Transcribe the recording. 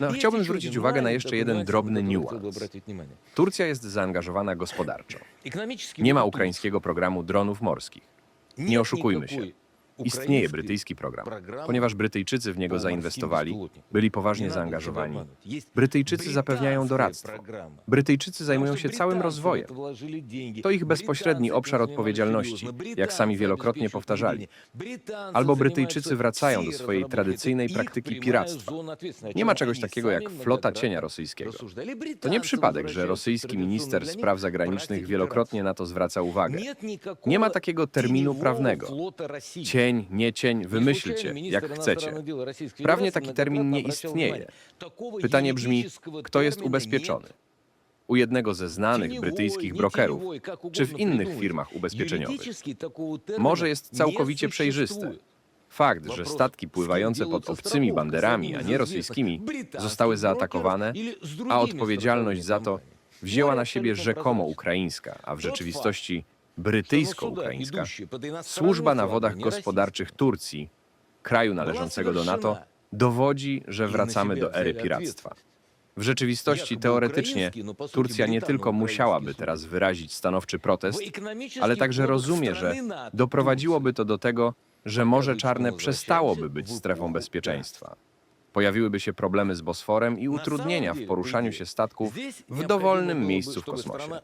No, chciałbym zwrócić uwagę na jeszcze jeden drobny niuans. Turcja jest zaangażowana gospodarczo. Nie ma ukraińskiego programu dronów morskich. Nie oszukujmy się. Istnieje brytyjski program. Ponieważ Brytyjczycy w niego zainwestowali, byli poważnie zaangażowani. Brytyjczycy zapewniają doradztwo. Brytyjczycy zajmują się całym rozwojem. To ich bezpośredni obszar odpowiedzialności, jak sami wielokrotnie powtarzali. Albo Brytyjczycy wracają do swojej tradycyjnej praktyki piractwa. Nie ma czegoś takiego jak flota cienia rosyjskiego. To nie przypadek, że rosyjski minister spraw zagranicznych wielokrotnie na to zwraca uwagę. Nie ma takiego terminu prawnego. Cień, nie cień, wymyślcie, jak chcecie. Prawnie taki termin nie istnieje. Pytanie brzmi, kto jest ubezpieczony? U jednego ze znanych brytyjskich brokerów, czy w innych firmach ubezpieczeniowych? Może jest całkowicie przejrzyste. Fakt, że statki pływające pod obcymi banderami, a nie rosyjskimi, zostały zaatakowane, a odpowiedzialność za to wzięła na siebie rzekomo ukraińska, a w rzeczywistości brytyjsko-ukraińska służba na wodach gospodarczych Turcji, kraju należącego do NATO, dowodzi, że wracamy do ery piractwa. W rzeczywistości, teoretycznie, Turcja nie tylko musiałaby teraz wyrazić stanowczy protest, ale także rozumie, że doprowadziłoby to do tego, że Morze Czarne przestałoby być strefą bezpieczeństwa. Pojawiłyby się problemy z Bosforem i utrudnienia w poruszaniu się statków w dowolnym miejscu w kosmosie.